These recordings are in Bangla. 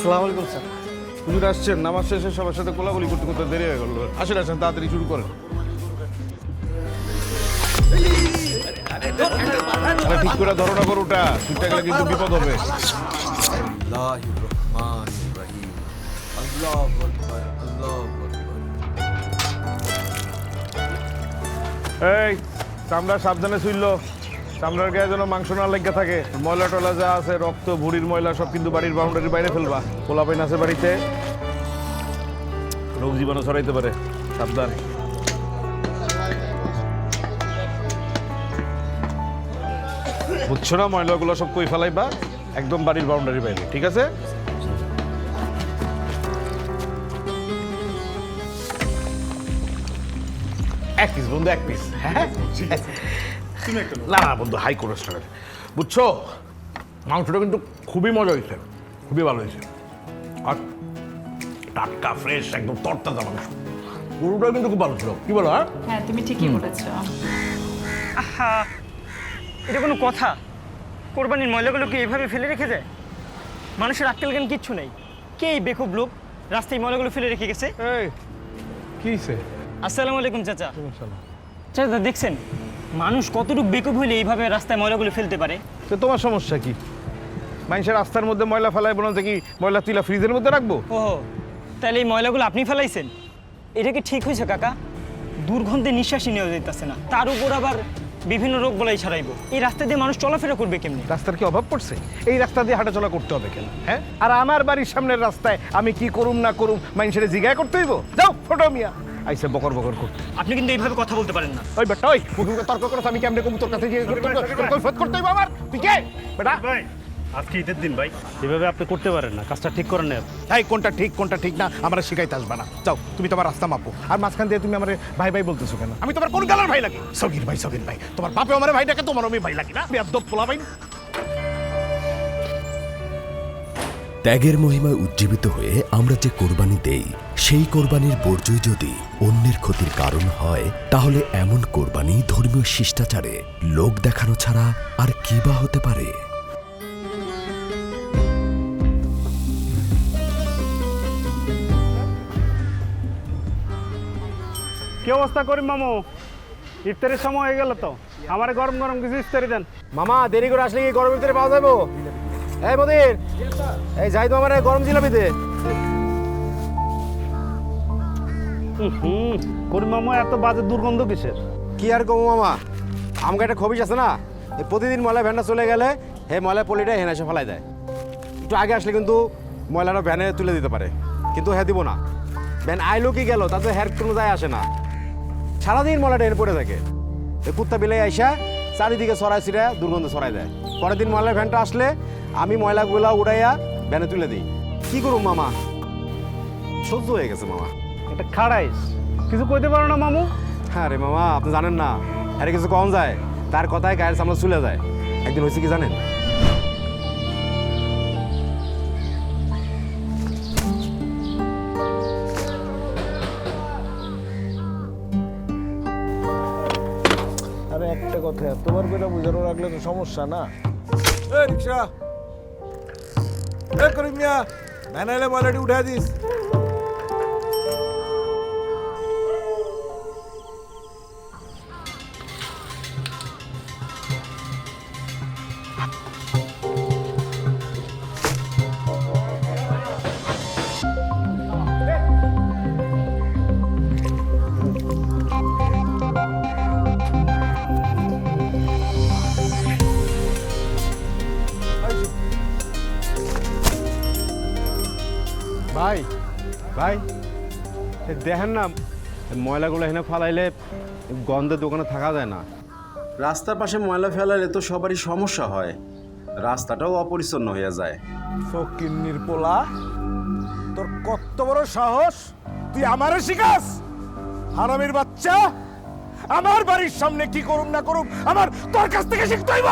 আসসালামু আলাইকুম, স্যার। হুজুর আসছেন, নামাজ শেষে সবার সাথে কোলাগুলি করতে করতে দেরি হয়ে গেল। আসেন আসেন, তাড়াতাড়ি শুরু করেন। ঠিক করে ধরো করো ওটা কিন্তু বিপদ হবে। এই, চামড়া সাবধানে শুইল চামড়ার গায়ে যেন মাংস না লেগে থাকে। ময়লা টলা যা আছে, রক্ত, ভুড়ির ময়লা, সব কিন্তু বাড়ির বাউন্ডারির বাইরে ফেলবা। পোলা পাইন আছে বাড়িতে। রোগ জীবাণু ছড়াইতে পারে। সাবধান। বুঝছ না, ময়লাগুলো সব কই ফেলাইবা? একদম বাড়ির বাউন্ডারির বাইরে, ঠিক আছে? এক পিস বন্ধু, এক পিস হ্যাঁ? না না বন্ধু হাই কোলেস্ট্রলের বুঝছ? মাংসটা কিন্তু খুবই মজা হয়েছে খুবই ভালো হয়েছে। আর টাটকা ফ্রেশ একদম তরতাজা মাংস। গরুটা কিন্তু খুব ভালো ছিল। কি বলো হ্যাঁ? হ্যাঁ তুমি ঠিকই বলেছ। আহা এটা কোনো কথা? কোরবানির ময়লাগুলো কি এইভাবে ফেলে রেখে দেয় মানুষের আক্কেল জ্ঞান কিচ্ছু নেই। কে এই বেকুব লোক রাস্তায় ময়লাগুলো ফেলে রেখে গেছে? এই কি আসসালামু আলাইকুম চাচা। চাচা দেখছেন? মানুষ কতটুকু বেকুব হইলে এইভাবে রাস্তায় ময়লাগুলো ফেলতে পারে? তো তোমার সমস্যা কি? মানুষের রাস্তার মধ্যে ময়লা ফেলায় বলতে কি ময়লা তুইলা ফ্রিজের মধ্যে রাখব? ও তাহলে এই ময়লাগুলো আপনি ফেলাইছেন? এটা কি ঠিক হয়েছে কাকা? দুর্গন্ধে নিঃশ্বাসই নেওয়া যাইতেছে না। তার উপর আবার বিভিন্ন রোগ বলাই ছড়াইবো। এই রাস্তা দিয়ে মানুষ চলাফেরা করবে কেমনি? রাস্তার কি অভাব পড়ছে? এই রাস্তা দিয়ে হাঁটাচলা করতে হবে কেন হ্যাঁ? আর আমার বাড়ির সামনের রাস্তায় আমি কি করুম না করুম মানুষের জিজ্ঞাসা করতে হইব? যাও ফটো মিয়া আইসে বকর বকর করতে। আপনি কিন্তু এইভাবে কথা বলতে পারেন না। ওই বেটা ওই মুখে তর্ক করছ আমি কেমনে তোর কাছে গিয়ে কৈফত করতে হইব আমার। তুই কে? বেটা। ভাই আজকে ঈদের দিন ভাই। এভাবে আপনি করতে পারেন না কাজটা ঠিক করেন না। এই কোনটা ঠিক কোনটা ঠিক না আমরা শিখাইতে আসবা না। যাও তুমি তোমার রাস্তা মাপো। আর মাঝখান দিয়ে তুমি আমার ভাই ভাই বলতেছো কেন? আমি তোমার কোন গালার ভাই লাগি? সগির ভাই সগির ভাই। তোমার বাপে আমার ভাই ডাকে তোমার আমি ভাই লাগি না। পোলা ভাই ত্যাগের মহিমায় উজ্জীবিত হয়ে আমরা যে কোরবানি দেই সেই কোরবানির বর্জয় যদি অন্যের ক্ষতির কারণ হয় তাহলে এমন কোরবানি ধর্মীয় শিষ্টাচারে লোক দেখানো ছাড়া আর কি বা হতে পারে? কি অবস্থা করি মামু? ইফতারের সময় হয়ে গেল তো। আমার গরম গরম কিছু ইফতারি দেন। মামা দেরি করে আসলে কি গরমের ভিতরে পাওয়া যাব এই মদির এই যাই তো আমার গরম জিলাপি দে হুম করিম মামু এত বাজে দুর্গন্ধ কিসের? কি আর কমু মামা? আমাকে একটা খবিস আছে না? এই প্রতিদিন ময়লা ভ্যানটা চলে গেলে হে ময়লা পলিটা হেনে এসে ফেলাই দেয়। একটু আগে আসলে কিন্তু ময়লাটা ভ্যানে তুলে দিতে পারে। কিন্তু হ্যাঁ দিব না। ভ্যান আইলো কি গেল তাতে হের কোনো যায় আসে না। সারাদিন ময়লাটা এনে পড়ে থাকে। এই কুত্তা বিলাই আইসা চারিদিকে সরাই ছিঁড়ে দুর্গন্ধ ছড়াই দেয়। পরের দিন ময়লার ভ্যানটা আসলে আমি ময়লাগুলা উড়াইয়া ভ্যানে তুলে দিই। কি করুম মামা? সহ্য হয়ে গেছে মামা। এটা খাড়াইস। কিছু কইতে পারো না মামু? হ্যাঁ রে মামা আপনি জানেন না আরে কিছু কম যায় তার কথায় গায়ের সামনে চলে যায়। একদিন হয়েছে কি জানেন? আরে একটা কথা তোমার করে বুঝানো রাখলে তো সমস্যা না? এই রিক্সা! এ করিম মিয়া ভ্যানাইলে ময়লাটি উঠে দেখেন না ময়লাগুলো এখানে ফালাইলে গন্ধের দোকানে থাকা যায় না। রাস্তার পাশে ময়লা ফেলাইলে তো সবারই সমস্যা হয়। রাস্তাটাও অপরিচ্ছন্ন হয়ে যায়। ফকিন্নির পোলা তোর কত বড় সাহস? তুই আমারে শিখাস? হারামির বাচ্চা আমার বাড়ির সামনে কি করুম না করুম আমার তোর কাছ থেকে শিখতে হইব।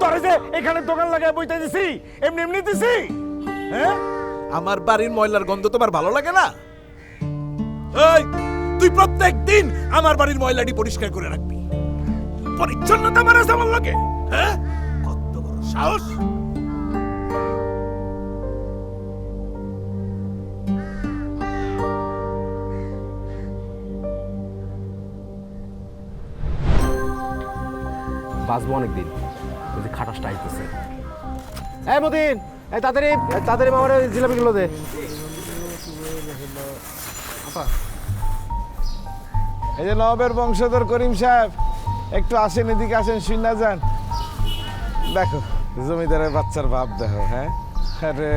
তোরে যে এখানে দোকান লাগায় বইতে দিছি এমনি এমনি দিছি হ্যাঁ? আমার বাড়ির ময়লার গন্ধ তোমার ভালো লাগে না? তুই প্রত্যেক দিন আমার বাড়ির ময়লাটি পরিষ্কার করে রাখবি। পরিচ্ছন্নতা আমার আছে আমার লাগে হ্যাঁ? কত বড় সাহস। বাঁচবো অনেকদিন যদি খাটাসটা আইতেছে। হ্যাঁ মদিন তাড়াতাড়ি এই তাড়াতাড়ি মামার জিলাপিগুলো দে। এই যে নবাবের বংশধর করিম সাহেব একটু আসেন এদিকে আসেন শুনে যান। দেখো জমিদারের বাচ্চার ভাব দেখো হ্যাঁ? আরে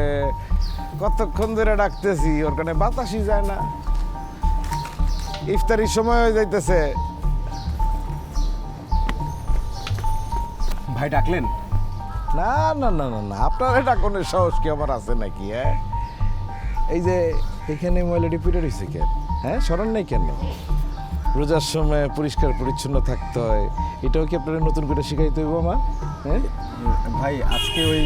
কতক্ষণ ধরে ডাকতেছি ওর কানে বাতাসই যায় না। ইফতারির সময় হয়ে যাইতেছে। ভাই ডাকলেন? না না না না না আপনার এটা কোনো সাহস কি আমার আছে নাকি হ্যাঁ? এই যে এখানে ময়লাটি পুড়ে রয়েছে কেন হ্যাঁ স্মরণ নেই কেন? রোজার সময় পরিষ্কার পরিচ্ছন্ন থাকতে হয় এটাও কি আপনারা নতুন করে শিখাইতে হইব আমার? হ্যাঁ? ভাই আজকে ওই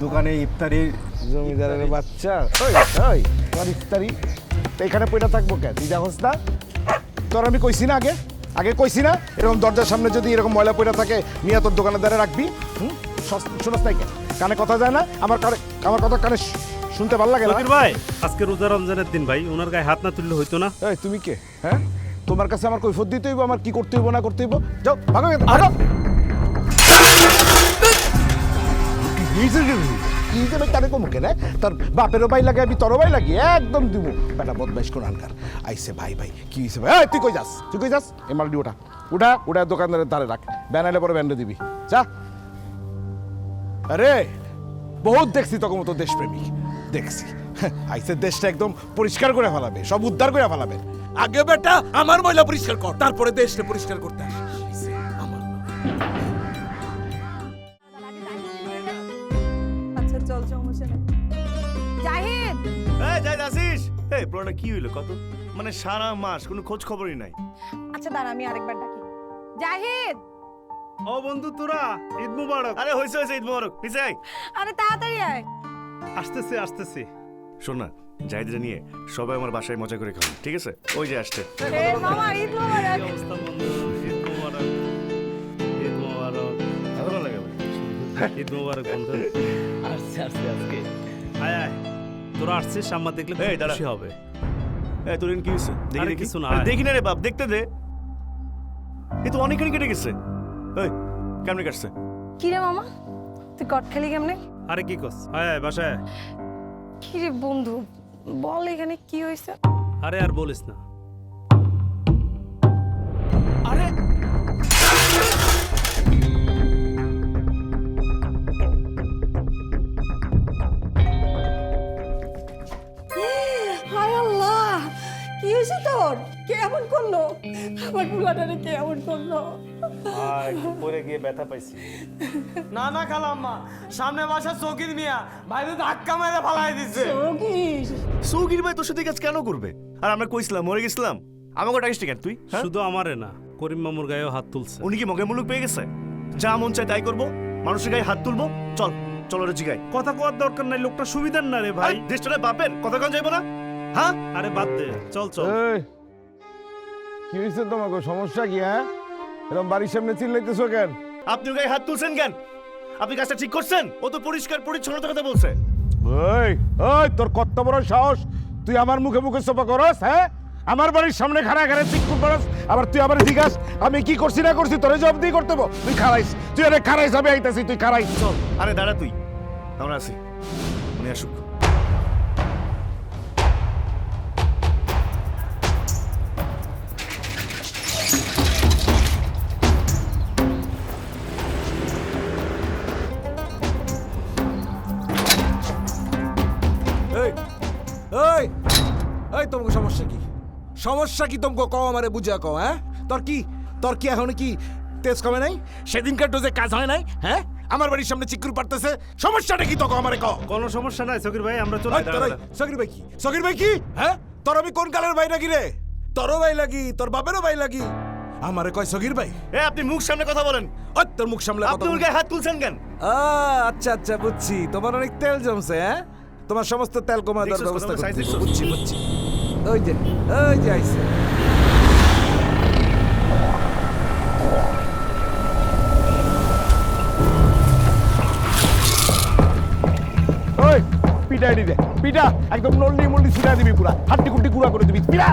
দোকানে ইফতারির জমিদারের বাচ্চা? ওই ওই তোমার ইফতারি? এখানে পয়টা থাকব কেন তুই দেখোস না? তোর আমি কইছি না আগে? আগে কইছি না? এরকম দরজার সামনে যদি এরকম ময়লা পয়টা থাকে নিয়ে তোর দোকানের দ্বারা রাখবি হুম? শুনস তাই কেন কথা যায় না আমার কানে আমার কথা কানে শুনতে ভালো লাগে না। ভাই আজকে রোজা রমজানের দিন ভাই ওনার গায়ে হাত না তুললে হইতো না। এই তুমি কে? হ্যাঁ? তোমার কাছে আমার কৈফত দিতে হইব আমার কি করতে হইব না করতে হইব? যাও ভাগো ভাগো। কি তারে কমু কেন তোর বাপেরও বাই লাগে আমি তোরও বাই লাগি একদম দিব বেটা বদমাইশ কোন আনকার আইসে ভাই ভাই কি হইছে ভাই? তুই কই যাস? তুই কই যাস? এ মালডি ওটা উঠা উঠা দোকানদারের ধারে রাখ। ব্যানারে পরে ব্যান্ডে দিবি। যা। আরে বহুত দেখছি তখন মতো দেশপ্রেমিক। দেখছি। আইসে দেশটা একদম পরিষ্কার করে ফেলাবে সব উদ্ধার করে ফেলাবে। আগে বেটা আমার ময়লা পরিষ্কার কর তারপরে দেশটা পরিষ্কার করতে আচ্ছা চল সমস্যা নেই জাহিদ! এই যাই আসিস? এই পুরোটা কি হইল কত? মানে সারা মাস কোনো খোঁজ খবরই নাই। আচ্ছা দাঁড়া আমি আরেকবার ডাকি। জাহিদ! ও বন্ধু তোরা ঈদ মুবারক। আরে হইছে হইছে ঈদ মোবারক। পিছে আরে তাড়াতাড়ি আয়। আসতেছে আসতেছে। শোন না জাহিদরে নিয়ে সবাই আমার বাসায় মজা করে খাবে ঠিক আছে? ওই যে আসছে। ঈদ মোবারক। অবস্থা বন্ধু? ঈদ মুবারক। ঈদ মুবারক। ভালো লাগে ভাই। ঈদ মুবারক বন্ধু। আসছে আসছে আজকে। আয় আয়। তোরা আসছিস আমার দেখলে খুশি হবে। তোর কি দেখি দেখি। কিছু না, দেখি না রে বাপ দেখতে দে। এ তো অনেকখানি কেটে গেছে। এই কেমনে কাটছে? কি রে মামা? তুই কট খেলি কেমনে? আরে কি কস আয় বাসায় আয়। কি রে বন্ধু বল এখানে কি হয়েছে? আরে আর বলিস না। আরে! হায় আল্লাহ! কি হয়েছে তোর? কে এমন করল? আমার পুলাটারে কে এমন করল? পরে গিয়ে ব্যথা পাইছি। না না খালাম্মা সামনে বাসা চকির মিয়া ভাই তো ধাক্কা মেরে ফালাই সৌগির ভাই তোর সাথে কাজ কেন করবে? আর আমরা কইছিলাম মরে গেছিলাম। আমাকে ডাকিস কেন তুই হ্যাঁ? শুধু আমারে না করিম মামুর গায়েও হাত তুলছে। উনি কি মগে মুলুক পেয়ে গেছে? যা মন চায় তাই করব মানুষের গায়ে হাত তুলবো চল চল ওরে জিগাই কথা কোয়ার দরকার নাই লোকটা সুবিধার না রে ভাই। দেশটা বাপের কথা কন যাইবো না হ্যাঁ? আরে বাদ দে চল চল। এই কি হয়েছে তোমাকে সমস্যা কি হ্যাঁ? এরকম বাড়ির সামনে চিল্লাইতেছো কেন? আপনি গায়ে হাত তুলছেন কেন? আপনি কাজটা ঠিক করছেন? ও তো পরিষ্কার পরিচ্ছন্নতার কথা বলছে। ওই ওই তোর কত বড় সাহস? তুই আমার মুখে মুখে সোপা করস হ্যাঁ? আমার বাড়ির সামনে খাড়া খাড়া চিকুন করস আবার তুই আবার জিজ্ঞাস আমি কি করছি না করছি তোরে জব দিয়ে করতে হব? তুই খারাইস তুই আরে খারাইস আমি আইতাছি তুই খারাইস চল আরে দাঁড়া তুই আমরা আছি। উনি আসুক। সমস্যা কি তোমাকে? কও আমারে বুঝা কও হ্যাঁ? তোর কি তোর কি এখন কি তেজ কমে নাই? সেদিনকার ডোজে কাজ হয় নাই হ্যাঁ? আমার বাড়ির সামনে চিকুর পারতেছে। সমস্যাটা কি তোকে আমারে কও? কোনো সমস্যা নাই সকির ভাই আমরা চলে ওই সকির ভাই কি? সকির ভাই কি? হ্যাঁ? তোর আমি কোন কালের ভাই নাকি রে? তোরও ভাই লাগি তোর বাপেরও ভাই লাগি। আমারে কয় সকির ভাই। এ আপনি মুখ সামনে কথা বলেন। ওই তোর মুখ সামলে আপনি ওর গায়ে হাত তুলছেন কেন? আ, আচ্ছা আচ্ছা বুঝছি। তোমার অনেক তেল জমছে হ্যাঁ? তোমার সমস্ত তেল কমানোর দেখছস ব্যবস্থা করছি। বুঝছি বুঝছি। ওই যে ওই যে ওই, পিটাই দিবে। পিটা, একদম নল্লি মল্লি ছিড়া দিবি পুরা। হাড্ডি কুড্ডি গুঁড়া করে দিবি। পিটা!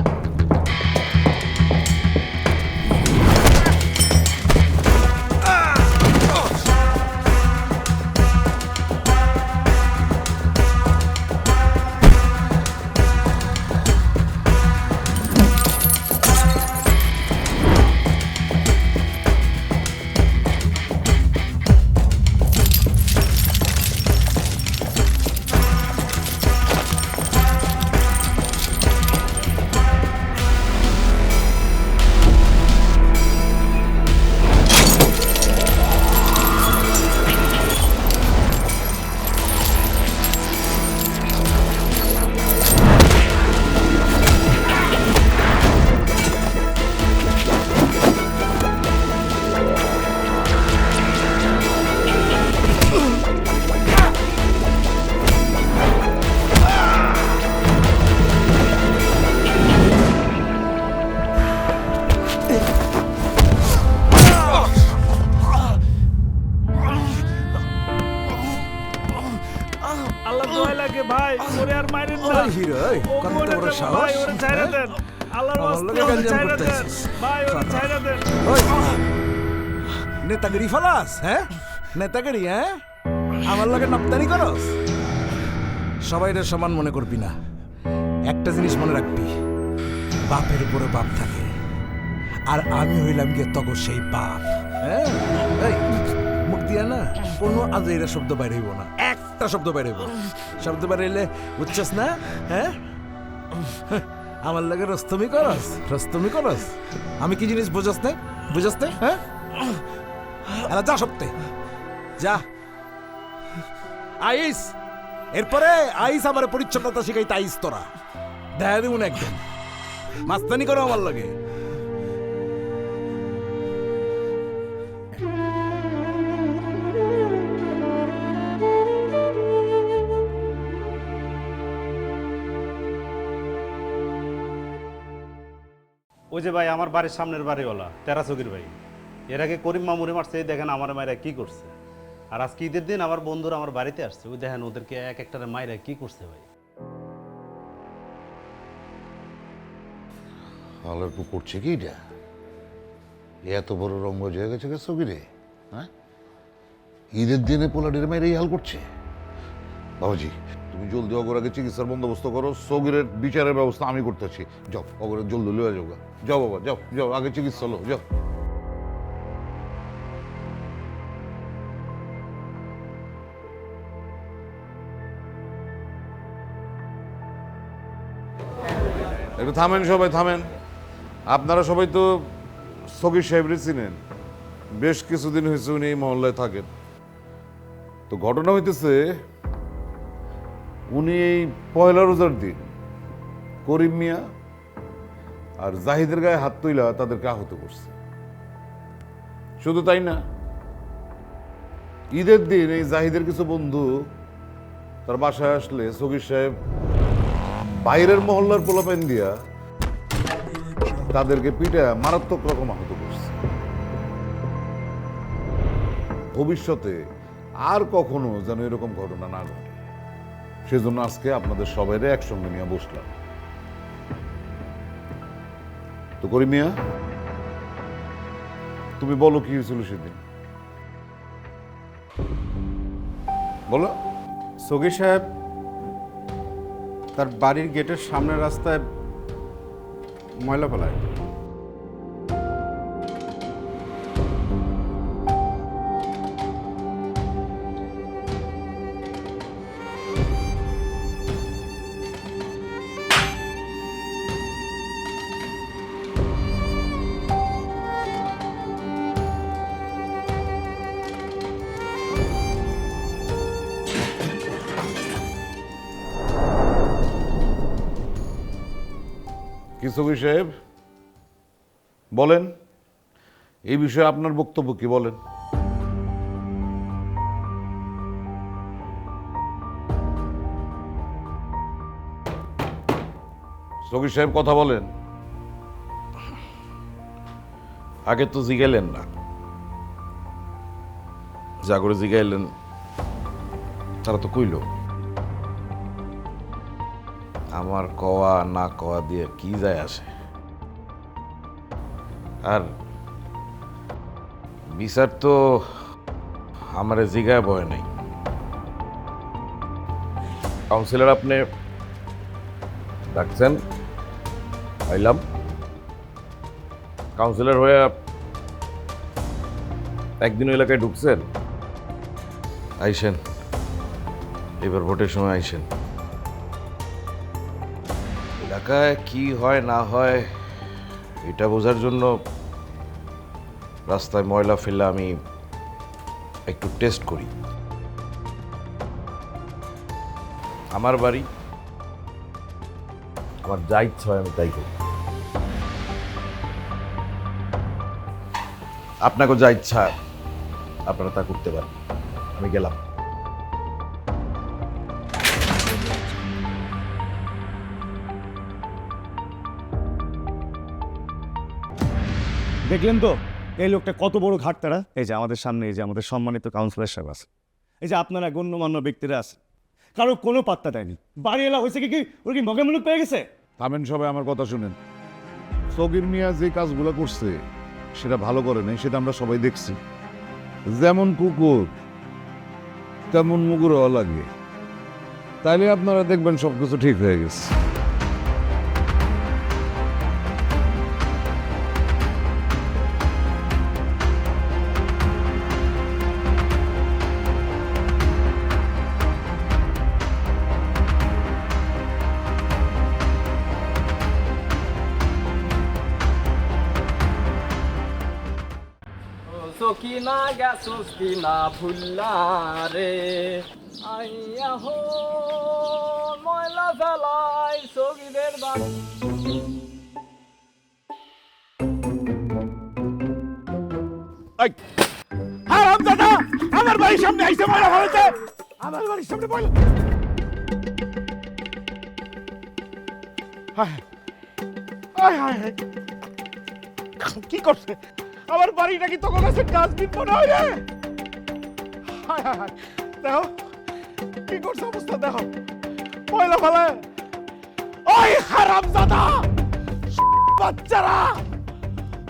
ওরে আর মাইরেন না। হিরো, কত বড় সাহস, ওরে ছাইরা হ্যাঁ? দেন। আল্লাহর ওয়াস্তে ওরে ছাইরা দেন। ভাই ওরে ছাইরা দেন। ওই নেতাগিরি ফালাস হ্যাঁ? নেতাগিরি হ্যাঁ? আমার লগে নপ্তানি করস। সবাই সমান মনে করবি না। একটা জিনিস মনে রাখবি। বাপের উপরে বাপ থাকে। আর আমি হইলাম গিয়ে তখন সেই বাপ হ্যাঁ? মুখ দিয়া না কোনো আজেরা শব্দ বাইরেইব না। একটা শব্দ বাইরেইব শব্দ বাইরেইলে বুঝছস না? হ্যাঁ? আমার লাগে রস্তমি করস রস্তমি করস। আমি কি জিনিস বুঝাস না? বুঝাস না? হ্যাঁ? এলা যা সপ্তে যা। আইস! এরপরে আইস আমার পরিচ্ছন্নতা শিখাইতে আইস তোরা। দেখা দিব না একদম মাস্তানি করো আমার লাগে। ওই যে ভাই, আমার বাড়ির সামনের বাড়িওয়ালা তেরা চকির ভাই। এর আগে করিম মামুরে মারছে, এই দেখেন আমার মায়েরা কি করছে। আর আজকে ঈদের দিন আমার বন্ধুরা আমার বাড়িতে আসছে, ওই দেখেন ওদেরকে এক একটারে মায়েরা কি করছে ভাই। আলোর পু করছে কি এটা? এত বড় রঙ্গজ হয়ে গেছে গেছো কি রে? হ্যাঁ? ঈদের দিনে পোলাডের মেয়ের এই হাল করছে? বাবাজি তুমি জলদি অগরাকে চিকিৎসার বন্দোবস্ত করো, সগিরের বিচারের ব্যবস্থা আমি করতেছি। যাও অগরে জলদি লয়ে যাও। যাও বাবা, যাও যাও, আগে চিকিৎসা লো যাও। একটু থামেন সবাই, থামেন। আপনারা সবাই তো সগির সাহেবরে চিনেন। বেশ কিছুদিন হয়েছে উনি এই মহল্লায় থাকেন। তো ঘটনা হইতেছে উনি এই পয়লা রোজার দিন করিম মিয়া আর জাহিদের গায়ে হাত তুইলা তাদেরকে আহত করছে। শুধু তাই না, ঈদের দিন এই জাহিদের কিছু বন্ধু তার বাসায় আসলে সগির সাহেব বাইরের মহল্লার পোলাপাইন দিয়া তাদেরকে পিঠে মারাত্মক রকম আহত করছে। ভবিষ্যতে আর কখনো যেন এরকম ঘটনা না ঘটে। সেজন্য আজকে আপনাদের সবাইরে একসঙ্গে নিয়ে বসলাম। তো করি মিয়া তুমি বলো কি হয়েছিল সেদিন? বলো। সগির সাহেব, তার বাড়ির গেটের সামনের রাস্তায় ময়লা ফেলায়। কি সাহেব বলেন, এই বিষয়ে আপনার বক্তব্য কি, বলেন। সগির সাহেব কথা বলেন। আগে তো জিগাইলেন না। যা করে জিগাইলেন, তারা তো কইল। আমার কওয়া না কওয়া দিয়ে কি যায় আসে? আর বিচার তো আমারে জিগায় বয় নাই। কাউন্সিলর আপনি ডাকছেন, আইলাম। কাউন্সিলর হয়ে একদিন এলাকায় ঢুকছেন? আইসেন। এবার ভোটের সময় আইসেন। এলাকায় কি হয়, না হয়, এটা বোঝার জন্য রাস্তায় ময়লা ফেলে আমি একটু টেস্ট করি। আমার বাড়ি, আমার যা ইচ্ছা হয় আমি তাই করি। আপনাকেও যা ইচ্ছা, আপনারা তা করতে পারেন। আমি গেলাম। দেখলেন তো? এই লোকটা কত বড় ঘাটতারা? এই যে আমাদের সামনে, এই যে আমাদের সম্মানিত কাউন্সিলর সাহেব আছে এই যে আপনারা গণ্যমান্য ব্যক্তিরা আছে কারও কোনো পাত্তা দেয়নি। বাড়ি এলা হয়েছে কি কি? ওর কি মগে মুলুক পেয়ে গেছে? থামেন সবাই, আমার কথা শুনেন। সগির মিয়া যে কাজগুলো করছে, সেটা ভালো করে নাই, সেটা আমরা সবাই দেখছি। যেমন কুকুর, তেমন মুগুরও লাগে। তাইলে আপনারা দেখবেন সব কিছু ঠিক হয়ে গেছে। গেছোস কিনা ভুল্লা রে আইয়া হো, ময়লা ফেলাই সগিদের বাড়ি হারাম দাদা আমার বাড়ির সামনে আইসে ময়লা ফেলেছে আমার বাড়ির সামনে ময়লা। কি করছে আমার বাড়িটা কি তোর কাছে ডাস্টবিন মনে হয়? হায় হায় হায়। দেখো, কি করছে অবস্থা, দেখো। ময়লা ফেলে। ওই হারাম দাদা বাচ্চারা!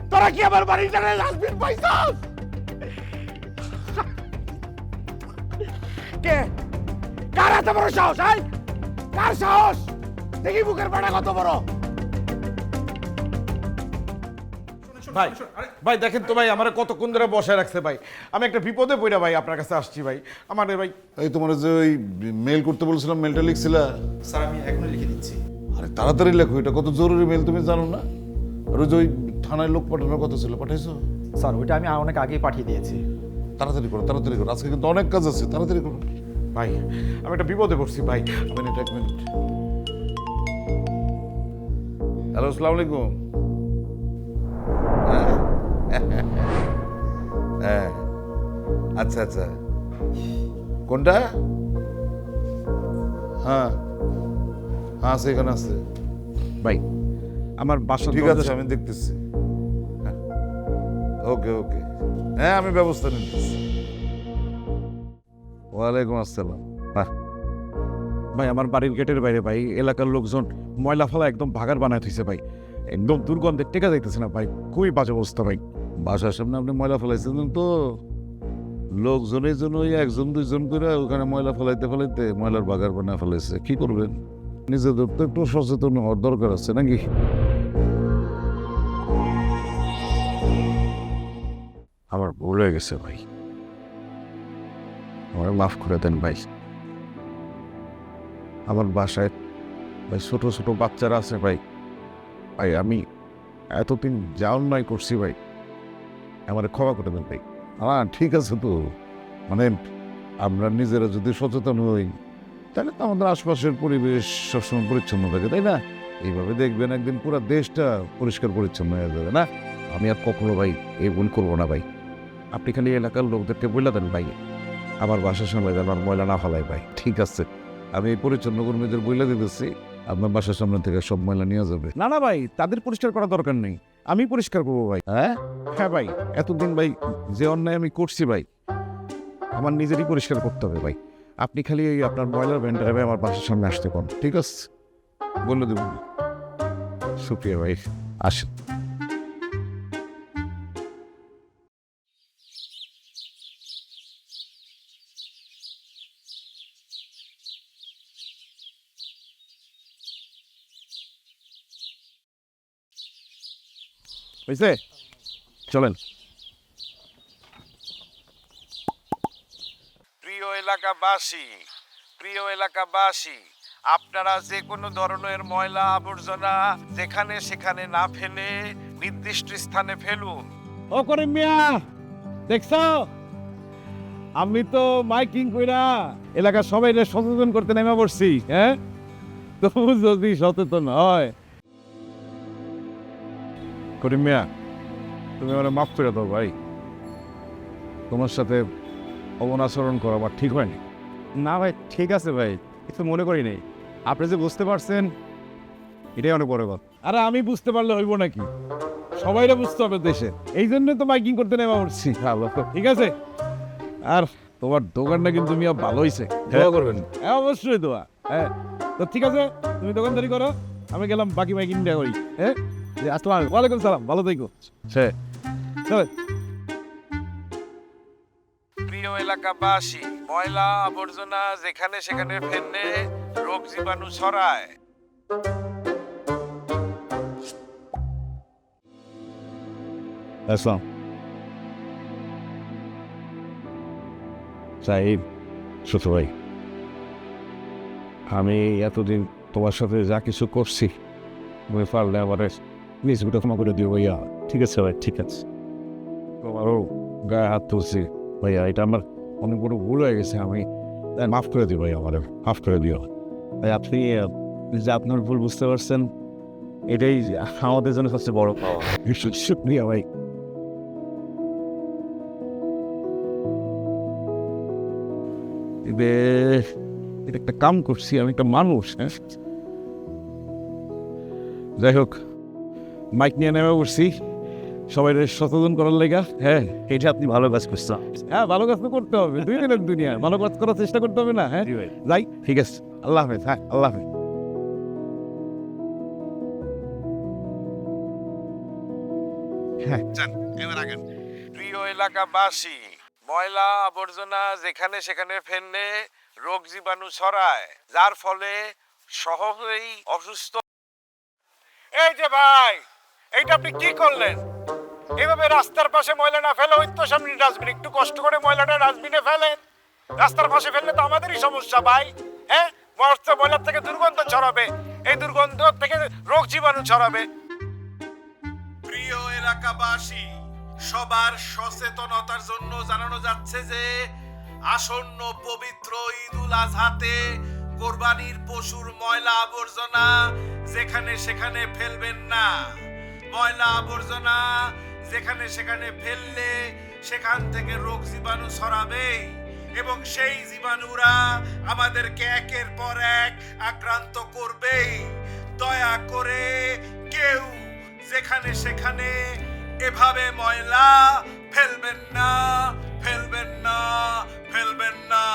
তোরা কি আমার বাড়িটা ডাস্টবিন পাইছাস? কে? কার এত বড় সাহস আই কার সাহস? দেখি বুকের পাটা কত বড়। ভাই ভাই দেখেন তো ভাই আমার কতক্ষণ ধরে বসে রাখছে ভাই। আমি একটা বিপদে পড়া ভাই আপনার কাছে আসছি ভাই। আমার ভাই এই তোমার যে ওই মেল করতে বলছিলাম মেলটা লিখছিলা? স্যার আমি এখনও লিখে দিচ্ছি। আরে তাড়াতাড়ি লেখো এটা কত জরুরি মেল তুমি জানো না? আর ওই যে ওই থানায় লোক পাঠানোর কথা ছিল পাঠাইছো? স্যার ওইটা আমি অনেক আগেই পাঠিয়ে দিয়েছি। তাড়াতাড়ি করো তাড়াতাড়ি করো আজকে কিন্তু অনেক কাজ আছে তাড়াতাড়ি করো। ভাই আমি একটা বিপদে পড়ছি ভাই। মিনিট এক মিনিট হ্যালো আসসালামু আলাইকুম। হ্যাঁ। হ্যাঁ আচ্ছা আচ্ছা। কোনটা? হ্যাঁ। হ্যাঁ সেখানে আছে। ভাই আমার বাসা ঠিক আছে আমি দেখতেছি। ওকে ওকে। হ্যাঁ আমি ব্যবস্থা নিতেছি ওয়ালাইকুম আসসালাম। হ্যাঁ। ভাই আমার বাড়ির গেটের বাইরে ভাই এলাকার লোকজন ময়লা ফেলা একদম ভাগার বানায় থইছে ভাই। একদম দুর্গন্ধে টেকা যাইতেছে না ভাই। খুবই বাজে অবস্থা ভাই। বাসার সামনে আপনি ময়লা ফেলাইছিলেন তো? লোকজনের জন্য ওই একজন, দুইজন করে ওখানে ময়লা ফেলাইতে ফেলাইতে ময়লার বাগার বানা ফেলাইছে। কি করবেন? নিজেদের তো একটু সচেতন হওয়ার দরকার আছে নাকি? আমার ভুল হয়ে গেছে ভাই। আমার মাফ করে দেন ভাই। আমার বাসায় ভাই ছোট ছোট বাচ্চারা আছে ভাই। ভাই, আমি এতদিন যা অন্যায় করছি ভাই। আমার ক্ষমা করে দেন ভাই। হ্যাঁ ঠিক আছে তো। মানে আমরা নিজেরা যদি সচেতন হই, তাহলে তো আমাদের আশপাশের পরিবেশ সবসময় পরিচ্ছন্ন থাকে, তাই না? এইভাবে দেখবেন একদিন পুরো দেশটা পরিষ্কার পরিচ্ছন্ন হয়ে যাবে, না? আমি আর কখনো ভাই এই ভুল করব না ভাই। আপনি খালি এলাকার লোকদেরকে বলে দেন ভাই। আমার বাসার সামনে যেন আর ময়লা না ফেলায় ভাই। ঠিক আছে। আমি এই পরিচ্ছন্ন কর্মীদের বইলে দিতেছি, আপনার বাসার সামনে থেকে সব ময়লা নিয়ে যাবে। না না ভাই, তাদের পরিষ্কার করার দরকার নেই। আমি পরিষ্কার করব ভাই। হ্যাঁ? হ্যাঁ ভাই এতদিন ভাই যে অন্যায় আমি করছি ভাই আমার নিজেরই পরিষ্কার করতে হবে ভাই। আপনি খালি ওই আপনার ময়লার ভ্যান ড্রাইভে আমার বাসার সামনে আসতে পারেন ঠিক আছে? বলে দেবো। সুপ্রিয়া ভাই আসেন। বুঝছে চলেন। প্রিয় এলাকাবাসী প্রিয় এলাকাবাসী আপনারা যে কোনো ধরনের ময়লা আবর্জনা যেখানে সেখানে না ফেলে নির্দিষ্ট স্থানে ফেলুন। ও করিম মিয়া দেখছ? আমি তো মাইকিং কইরা এলাকার সবাই সচেতন করতে নেমে পড়ছি হ্যাঁ? তবু যদি সচেতন হয় করিম মিয়া তুমি আমার মাফ করে দাও ভাই। তোমার সাথে অমন আচরণ করা আমার ঠিক হয়নি। না ভাই ঠিক আছে ভাই কিছু মনে করি নেই। আপনি যে বুঝতে পারছেন এটাই অনেক বড় কথা। আরে আমি বুঝতে পারলে হইব নাকি? সবাইরা বুঝতে হবে দেশে। এই জন্য তো মাইকিং করতে নেমে পড়ছি। ঠিক আছে? আর তোমার দোকানটা কিন্তু মিয়া ভালো হয়েছে দোয়া করবেন। হ্যাঁ অবশ্যই দোয়া। হ্যাঁ তো ঠিক আছে তুমি দোকানদারি করো আমি গেলাম বাকি মাইকিং করি। হ্যাঁ? আসসালাম ওয়ালাইকুম সালাম ভালো থেকো। হ্যাঁ প্রিয় এলাকাবাসী ময়লা আবর্জনা যেখানে সেখানে ফেললে রোগ জীবাণু ছড়ায়। আসসালাম। সাহিব ছোট ভাই আমি এতদিন তোমার সাথে যা কিছু করছি তুমি পারলে আমার প্লিজ ওটা ক্ষমা করে দিও ভাইয়া। ঠিক আছে ভাই, ঠিক আছে। তোমারও গায়ে হাত তুলছি ভাইয়া, এটা আমার অনেক বড় ভুল হয়ে গেছে, আমি মাফ করে দিও ভাইয়া আমার, মাফ করে দিও। ভাই, আপনি যে আপনার ভুল বুঝতে পারছেন, এটাই আমাদের জন্য সবচেয়ে বড় পাওয়া। শুক্রিয়া ভাই। একটা কাম করছি, আমি একটা মানুষ হ্যাঁ? যাই হোক মাইক নিয়ে নেমে পড়ছি। সবাই সচেতন করার লেগা হ্যাঁ। এটা আপনি ভালো কাজ করছেন। হ্যাঁ ভালো কাজ তো করতে হবে। দুই দিনের দুনিয়া ভালো কাজ করার চেষ্টা করতে হবে না হ্যাঁ। যাই ঠিক আছে। আল্লাহ হাফেজ হ্যাঁ আল্লাহ হাফেজ। হ্যাঁ এবার আগেন। প্রিয় এলাকাবাসী ময়লা আবর্জনা যেখানে সেখানে ফেললে রোগ জীবাণু ছড়ায় যার ফলে সহজেই অসুস্থ এই যে ভাই! এইটা আপনি কি করলেন? এভাবে রাস্তার পাশে ময়লা না ফেলে ওই তো সামনে ডাস্টবিন। একটু কষ্ট করে ময়লাটা ডাস্টবিনে ফেলেন। রাস্তার পাশে ফেললে তো আমাদেরই সমস্যা ভাই হ্যাঁ? মস্ত ময়লার থেকে দুর্গন্ধ ছড়াবে। এই দুর্গন্ধ থেকে রোগ জীবাণু ছড়াবে। প্রিয় এলাকাবাসী, সবার সচেতনতার জন্য জানানো যাচ্ছে যে, আসন্ন পবিত্র ঈদুল আজহাতে কোরবানির পশুর ময়লা আবর্জনা যেখানে সেখানে ফেলবেন না। ময়লা আবর্জনা, যেখানে সেখানে ফেললে সেখান থেকে রোগ জীবাণু ছড়াবেই এবং সেই জীবাণুরা আমাদেরকে একের পর এক আক্রান্ত করবেই দয়া করে কেউ যেখানে সেখানে এভাবে ময়লা ফেলবেন না ফেলবেন না ফেলবেন না।